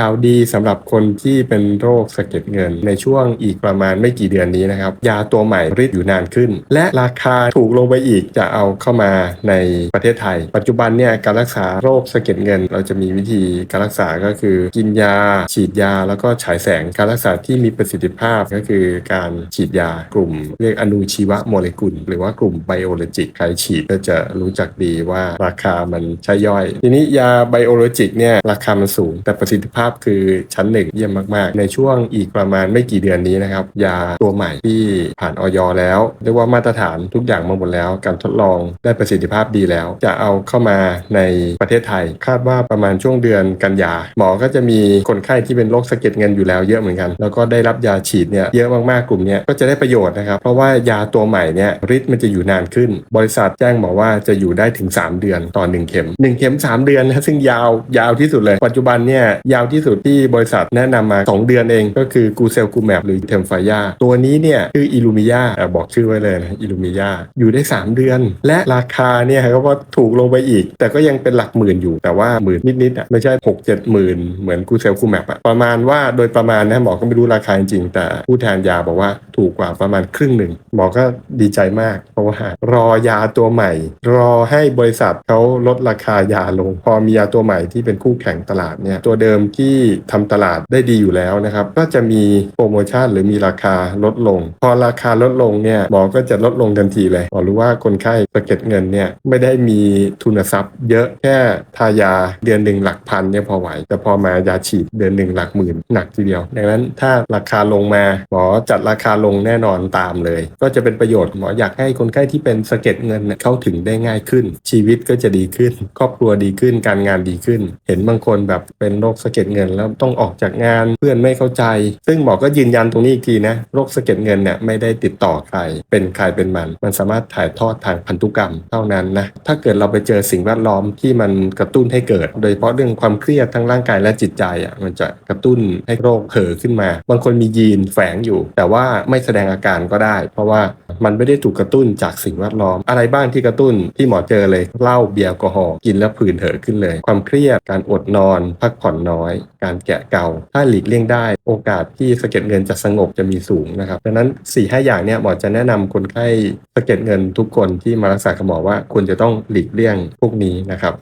ข่าวดีสำหรับคนที่เป็นโรคสะเก็ดเงิน ในช่วงอีกประมาณไม่กี่เดือนนี้นะครับ ยาตัวใหม่ฤทธิ์อยู่นานขึ้น และราคาถูกลงไปอีกจะเอาเข้ามาในประเทศไทย ปัจจุบันเนี่ยการรักษาโรคสะเก็ดเงิน เราจะมีวิธีการรักษาก็คือ กินยา ฉีดยา แล้วก็ฉายแสงการรักษาที่มีประสิทธิภาพก็คือการฉีดยากลุ่ม เรียกอนุชีวโมเลกุล หรือว่ากลุ่มไบโอโลจิกใครฉีดก็จะรู้จักดีว่าราคามันใช่ย่อย ทีนี้ยาไบโอโลจิกเนี่ยราคามันสูงแต่ประสิทธิภาพคือชั้นหนึ่งเยี่ยมมากๆ ในช่วงอีกประมาณไม่กี่เดือนนี้นะครับ ยาตัวใหม่ที่ผ่านออยแล้วเรียกว่ามาตรฐานทุกอย่างมาหมดแล้ว การทดลองได้ประสิทธิภาพดีแล้ว จะเอาเข้ามาในประเทศไทย คาดว่าประมาณช่วงเดือนกันยา หมอก็จะมีคนไข้ที่เป็นโรคสะเก็ดเงินอยู่แล้วเยอะเหมือนกัน แล้วก็ได้รับยาฉีดเนี่ยเยอะมากๆกลุ่มเนี้ยก็จะได้ประโยชน์นะครับ เพราะว่ายาตัวใหม่เนี่ยฤทธิ์มันจะอยู่นานขึ้น บริษัทแจ้งมาว่าจะอยู่ได้ถึง 3 เดือนต่อ 1 เข็ม 1 เข็ม 3 เดือนนะซึ่งยาวยาวที่สุดเลยปัจจุบันเนี่ยยาวที่ที่สุดที่บริษัทแนะนำมา 2 เดือนเอง ก็คือกูเซลกูแมปหรือเทมไฟยาตัวนี้เนี่ยคืออิลูมิยาบอกชื่อไว้เลยนะอิลูมิยาอยู่ได้ 3 เดือน และราคาเนี่ยก็ว่าถูกลงไปอีก แต่ก็ยังเป็นหลักหมื่นอยู่แต่ว่าหมื่นนิดๆอะไม่ใช่ 6 7หมื่นเหมือนกูเซลกูแมปอะประมาณว่าโดยประมาณนะหมอก็ไม่รู้ราคาจริงแต่ผู้แทนยาบอกว่าถูกกว่าประมาณครึ่งหนึ่งหมอก็ดีใจมาก เพราะว่ารอยาตัวใหม่ รอให้บริษัทเขาลดราคายาลง พอมียาตัวใหม่ที่เป็นคู่แข่งตลาดเนี่ยตัวเดิมที่ทำตลาดได้ดีอยู่แล้วนะครับ ก็จะมีโปรโมชั่นหรือมีราคาลดลง พอราคาลดลงเนี่ยหมอก็จะลดลงทันทีเลยหมอรู้ว่าคนไข้สะเก็ดเงินเนี่ยไม่ได้มีทุนทรัพย์ เยอะแค่ทายาเดือนหนึ่งหลักพันเนี่ยพอไหว แต่พอมายาฉีดเดือนหนึ่งหลักหมื่นหนักทีเดียว ดังนั้นถ้าราคาลงมาหมอจัดราคาลงแน่นอนตามเลย ก็จะเป็นประโยชน์หมออยากให้คนไข้ที่เป็นสะเก็ดเงินเนี่ยเข้าถึงได้ง่ายขึ้น ชีวิตก็จะดีขึ้น ครอบครัวดีขึ้นการงานดีขึ้น เห็นบางคนแบบเป็นโรคสะเก็ดเงิน แล้วต้องออกจากงานเพื่อนไม่เข้าใจ ซึ่งหมอก็ยืนยันตรงนี้อีกทีนะโรคสะเก็ดเงินเนี่ยไม่ได้ติดต่อใคร เป็นใครเป็นมัน มันสามารถถ่ายทอดทางพันธุกรรมเท่านั้นนะถ้าเกิดเราไปเจอสิ่งแวดล้อมที่มันกระตุ้นให้เกิด โดยเฉพาะเรื่องความเครียดทั้งร่างกายและจิตใจอะมันจะกระตุ้นให้โรคเผลอขึ้นมา บางคนมียีนแฝงอยู่ แต่ว่าไม่แสดงอาการก็ได้ เพราะว่ามันไม่ได้ถูกกระตุ้นจากสิ่งแวดล้อม อะไรบ้างที่กระตุ้นที่หมอเจอเลยเหล้าเบียร์แอลกอฮอล์กินแล้วผื่นเถอะขึ้นเลย ความเครียดการอดนอน พักผ่อนน้อยการแกะเกาถ้าหลีกเลี่ยงได้ โอกาสที่สะเก็ดเงินจะสงบจะมีสูงนะครับดังนั้น4ี่ห้าอย่างเนี่ยหมอจะแนะนำคนไข้สะเก็ดเงินทุกคนที่มารักษากับหมอว่าควรจะต้องหลีกเลี่ยงพวกนี้นะครับ